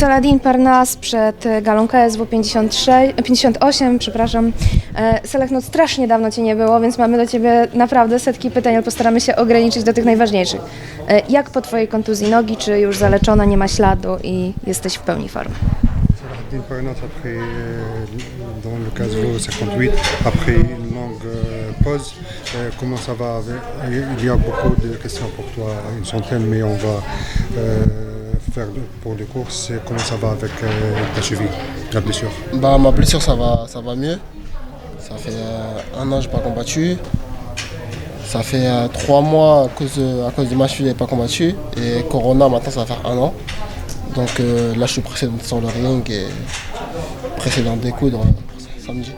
Saladin Parnas przed galą KSW 53, 58, przepraszam. E, Salah, no strasznie dawno Cię nie było, więc mamy do Ciebie naprawdę setki pytań, ale postaramy się ograniczyć do tych najważniejszych. E, Jak po Twojej kontuzji nogi, czy już zaleczona, nie ma śladu i jesteś w pełni formy? Salahdine Parnas après euh, dans le Casvo 58 après une longue euh, pause. Euh, comment ça va Il y a beaucoup de questions pour toi, une centaine, mais on va faire pour les courses. Comment ça va avec euh, ta cheville, la blessure Bah, ma blessure, ça va, ça va mieux. Ça fait euh, un an que je n'ai pas combattu. Ça fait euh, trois mois à cause de, à cause ma cheville, je n'ai pas combattu. Et Corona, maintenant, ça va faire un an. Donc là, je suis pressé sur le ring et pressé d'en découdre samedi.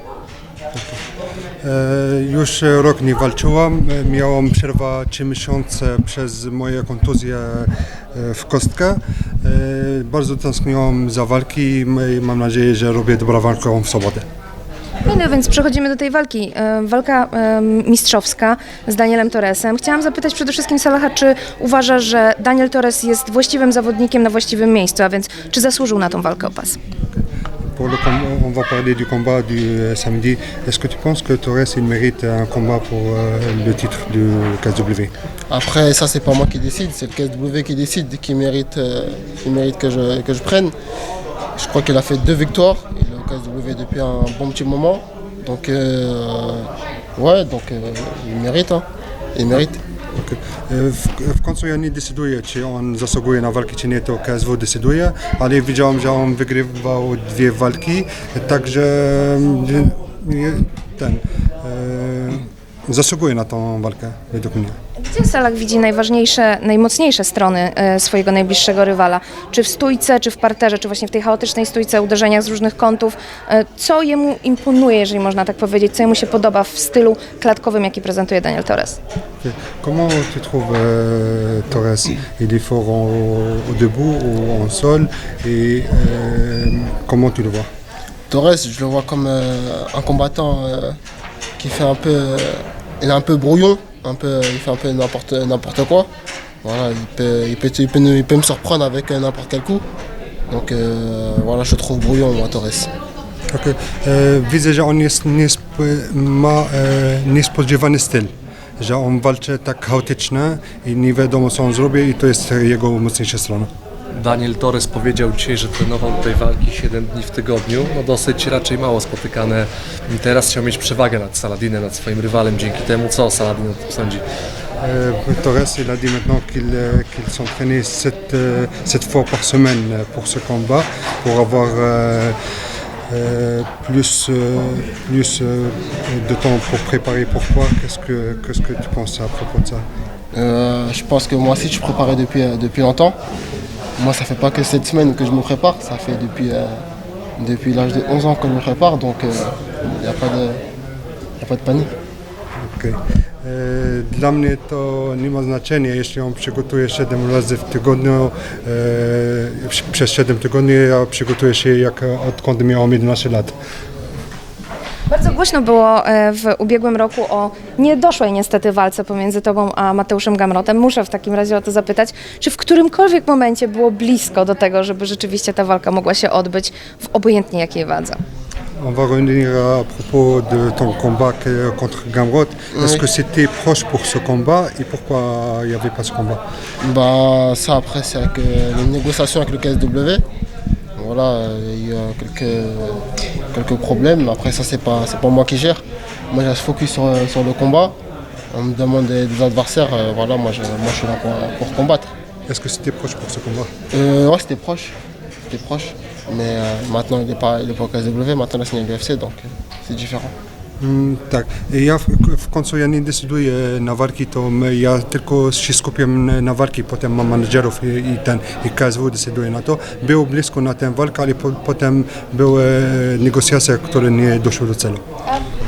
E, Już rok nie walczyłam. E, Miałam przerwę 3 miesiące przez moje kontuzje e, w kostkę. Bardzo tęskniłam za walki i mam nadzieję, że robię dobrą walkę w sobotę. No więc przechodzimy do tej walki. Walka mistrzowska z Danielem Torresem. Chciałam zapytać przede wszystkim Salaha, czy uważasz, że Daniel Torres jest właściwym zawodnikiem na właściwym miejscu, a więc czy zasłużył na tą walkę o pas? On va parler du combat du euh, samedi. Est-ce que tu penses que Torres il mérite un combat pour euh, le titre du KSW Après, ça, c'est pas moi qui décide, c'est le KSW qui décide, qui mérite, euh, qui mérite que, je, que je prenne. Je crois qu'il a fait deux victoires, il est au KSW depuis un bon petit moment. Donc, ouais, donc il mérite, hein. il mérite. Ok. E, W, w końcu ja nie decyduję, czy on zasługuje na walkę, czy nie, to KSW decyduje, ale widziałem, że on wygrywał dwie walki, także mm, ten e, zasługuje na tą walkę, według mnie. Gdzie Salah widzi najważniejsze, najmocniejsze strony e, swojego najbliższego rywala? Czy w stójce, czy w parterze, czy właśnie w tej chaotycznej stójce, uderzeniach z różnych kątów? E, Co jemu imponuje, jeżeli można tak powiedzieć? Co jemu się podoba w stylu klatkowym, jaki prezentuje Daniel Torres? Comment tu trouves euh, Torres Il est fort en- au debout ou en sol et euh, comment tu le vois Torres, je le vois comme euh, un combattant euh, qui fait un peu, euh, il est un peu brouillon, un peu, il fait un peu n'importe n'importe quoi. Voilà, il peut, il peut, il peut, il peut me surprendre avec euh, n'importe quel coup. Donc euh, voilà, je trouve brouillon, moi, Torres. Ok. E, widzę, że on ma e, niespodziewany styl, że on walczy tak chaotycznie i nie wiadomo co zrobi i to jest jego mocniejsza strona. Daniel Torres powiedział dzisiaj, że trenował tej walki 7 dni w tygodniu. No dosyć raczej mało spotykane. I Teraz chciał mieć przewagę nad Saladinem, nad swoim rywalem. Dzięki temu co Saladin o tym sądzi? Euh, Torres, il a dit maintenant qu'il euh, qu'il s'entraînait sept, euh, sept fois par semaine pour ce combat, pour avoir euh, plus, euh, plus euh, de temps pour préparer. Pourquoi Qu'est-ce que qu'est-ce que tu penses à propos de ça Euh, je pense que moi aussi, je préparais depuis, depuis longtemps. Moi, ça fait pas que cette semaine que je me prépare, ça fait depuis, euh, depuis l'âge de 11 ans que je me prépare, donc il n'y a, pas de- y a pas de panique. Okej. E, Dla mnie to nie ma znaczenia, jeśli on przygotuje 7 razy w tygodniu, e, przez 7 tygodni, ja przygotuję się jak odkąd miałem 11 lat. Bardzo głośno było e, w ubiegłym roku o niedoszłej niestety walce pomiędzy Tobą a Mateuszem Gamrotem. Muszę w takim razie o to zapytać, czy w którymkolwiek momencie było blisko do tego, żeby rzeczywiście ta walka mogła się odbyć w obojętnie jakiej wadze? On va revenir à propos de ton combat que- contre Gamrot. Est-ce que c'était proche pour ce combat et pourquoi il n'y avait pas ce combat Bah, ça, après, c'est avec euh, les négociations avec le KSW. Voilà, euh, il y a eu quelques, quelques problèmes. Après, ça, c'est pas, c'est pas moi qui gère. Moi, je focus sur, sur le combat. On me demande des, des adversaires. euh, voilà, moi je, moi, je suis là pour, pour combattre. Est-ce que c'était proche pour ce combat? Euh, ouais, c'était proche. C'était proche. Mais euh, maintenant, il n'est pas, il est pas au KSW. Maintenant, il a signé l'UFC, donc euh, c'est différent. Mm, tak. Ja w, w końcu ja nie decyduję na walki, to my, ja tylko się skupiam na walki, potem mam menedżerów i, i ten i KSW decyduje na to. Było blisko na tę walkę, ale po, potem były negocjacje, które nie doszły do celu.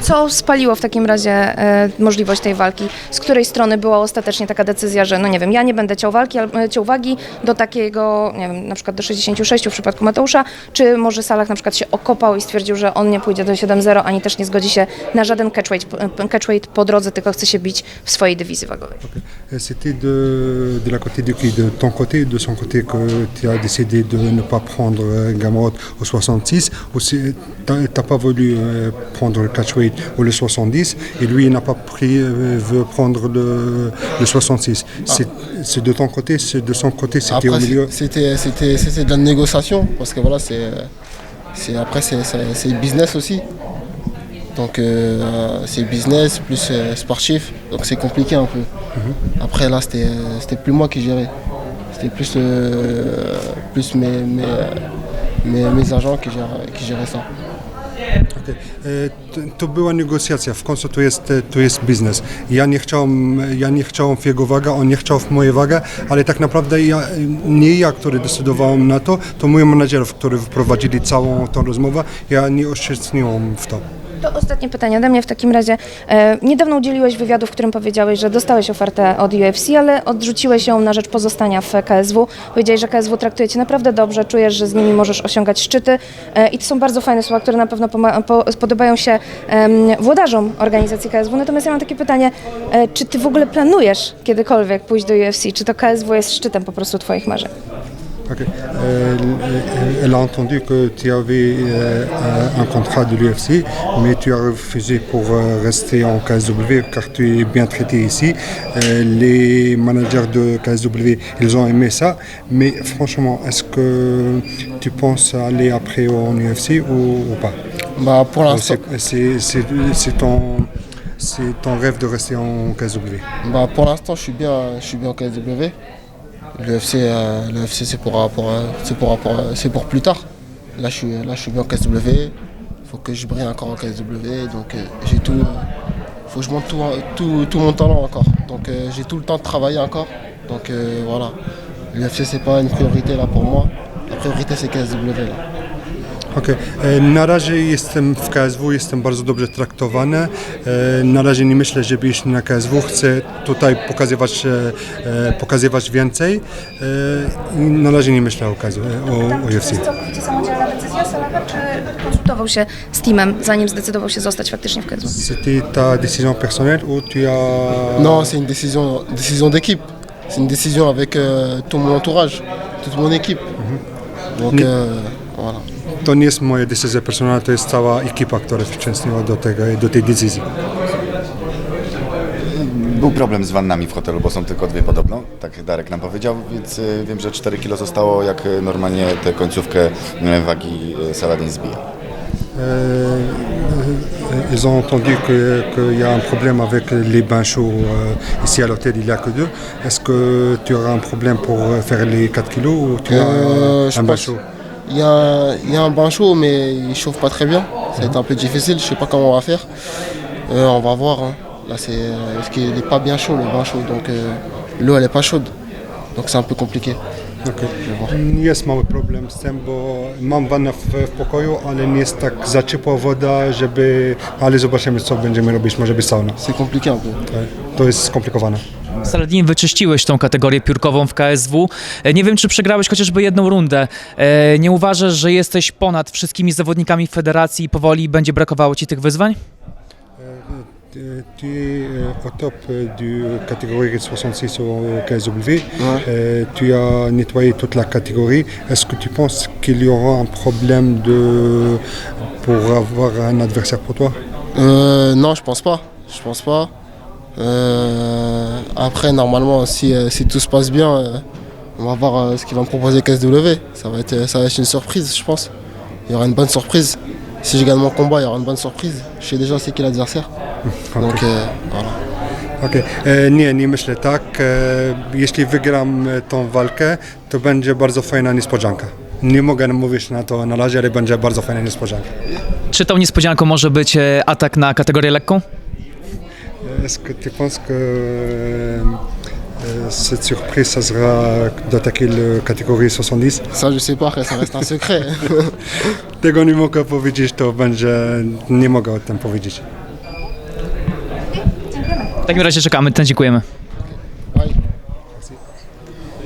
Co spaliło w takim razie e, możliwość tej walki? Z której strony była ostatecznie taka decyzja, że no nie wiem, ja nie będę ciął walki, al- e, ciął wagi do takiego, nie wiem, na przykład do 66 w przypadku Mateusza, czy może Salah na przykład się okopał i stwierdził, że on nie pójdzie do 7-0, ani też nie zgodzi się na żaden catchweight, catchweight po drodze, tylko chce się bić w swojej dywizji wagowej. Euh, C'était de, de la côté de De ton côté de son côté que tu as décidé de ne pas prendre euh, Gamrot au 66 ou tu n'as pas voulu euh, prendre le catchweight ou le 70 et lui il n'a pas pris, euh, veut prendre le, le 66 C'est c'est de ton côté, c'est de son côté, c'était au milieu c'était de la négociation parce que voilà, c'est après c'est business aussi. Donc euh, c'est business plus sportif, donc c'est compliqué un peu. Après là, c'était c'était plus moi qui gérais, c'était plus plus mes mes, mes mes agents qui géraient qui géraient ça. Okej. E, To była negocjacja, w końcu to jest, e, to jest biznes. Ja nie chciałem, ja nie chciałem w jego wagę, on nie chciał w mojej wagę, ale tak naprawdę ja, nie ja, który decydowałem na to, to mój menadżerów, którzy wprowadzili całą tą rozmowę, ja nie uczestniczyłem w to. To ostatnie pytanie ode mnie w takim razie. E, niedawno udzieliłeś wywiadu, w którym powiedziałeś, że dostałeś ofertę od UFC, ale odrzuciłeś ją na rzecz pozostania w KSW. Powiedziałeś, że KSW traktuje Cię naprawdę dobrze, czujesz, że z nimi możesz osiągać szczyty e, i to są bardzo fajne słowa, które na pewno po, spodobają się em, włodarzom organizacji KSW. Natomiast ja mam takie pytanie, e, czy Ty w ogóle planujesz kiedykolwiek pójść do UFC? Czy to KSW jest szczytem po prostu Twoich marzeń? Ok. Euh, elle- a entendu que tu avais euh, un- contrat de l'UFC, mais tu as refusé pour euh, rester en KSW car tu es bien traité ici. Les managers de KSW, ils ont aimé ça, mais franchement, est-ce que tu penses aller après en UFC ou, ou pas? Bah pour Ou l'instant, ton, c'est ton rêve de rester en KSW bah pour l'instant, je suis bien je suis bien en KSW. L'UFC euh, l'UFC c'est pour euh, pour c'est pour plus tard. Là je suis là je suis bien en KSW. faut que je brille encore en KSW. Donc euh, j'ai tout. euh, faut que je monte tout, tout, tout mon talent encore. Donc euh, j'ai tout le temps de travailler encore. Donc euh, voilà. L'UFC c'est pas une priorité là pour moi. La priorité c'est KSW. Okej. E, Na razie jestem w KSW, jestem bardzo dobrze traktowany. E, Na razie nie myślę, żeby iść na KSW. Chcę tutaj pokazywać, e, pokazywać więcej. Na razie nie myślę o, KSW, o, o UFC. To jest całkowicie samodzielna decyzja Salaha, czy konsultował się z teamem, zanim zdecydował się zostać faktycznie w KSW? C'était ta décision personnelle ou tu as... Non, c'est une décision, décision d'équipe. C'est une décision avec euh, tout mon entourage, toute mon équipe. Donc euh, voilà. To nie jest moja decyzja personalna, to jest cała ekipa, która uczestniczyła do, tego, do tej decyzji. Był problem z wannami w hotelu, bo są tylko dwie podobno, tak Darek nam powiedział, więc y, wiem, że 4 kilo zostało, jak y, normalnie tę końcówkę y, wagi Saladin zbija. Euh, ils ont entendu que- qu'il y a un problème avec les bains chauds. euh, ici à l'hôtel, il n'y a que deux. Est-ce que tu auras un problème pour faire les 4 kilos ou tu Euh, as un bain pense- chaud Il y, a il y a un bain chaud, mais il chauffe pas très bien. Ça va être un peu difficile, je sais pas comment on va faire. Euh, on va voir. hein. Là, c'est euh, parce qu'il n'est pas bien chaud le bain chaud, donc euh, l'eau elle est pas chaude, donc c'est un peu compliqué. Voir. Jest mały problem z tym, bo mam wannę w, w pokoju, ale nie jest tak za ciepła woda, żeby... Ale zobaczymy, co będziemy robić. Może być sauna. C'est compliqué un peu. To jest skomplikowane. Saladin, wyczyściłeś tą kategorię piórkową w KSW. E, Nie wiem, czy przegrałeś chociażby jedną rundę. E, Nie uważasz, że jesteś ponad wszystkimi zawodnikami federacji i powoli będzie brakowało ci tych wyzwań? Tu es au top euh, du catégorie 66 au KSW. Euh, tu as nettoyé toute la catégorie. Est-ce que tu penses qu'il y aura un problème de, pour avoir un adversaire pour toi Euh, non, je pense pas. Je pense pas. Euh, après, normalement, si, euh, si tout se passe bien, euh, on va voir euh, ce qu'il va me proposer KSW. Ça va, être, ça va être une surprise, je pense. Il y aura une bonne surprise. Si je gagne mon combat, il y aura une bonne surprise. Je sais déjà c'est qui l'adversaire. Donc euh, voilà. E, Nie, nie myślę tak. Jeśli wygram e, tą walkę, to będzie bardzo fajna niespodzianka. Nie mogę mówić na to na razie, ale będzie bardzo fajna niespodzianka. Czy tą niespodzianką może być e, atak na kategorię lekką? Est-ce que tu penses que euh, cette surprise, ça sera d'attaquer la catégorie 70 Ça, je ne sais pas, ça reste un secret. Tego nie mogę powiedzieć, to będzie, nie mogę o tym powiedzieć. W takim razie czekamy, dziękujemy.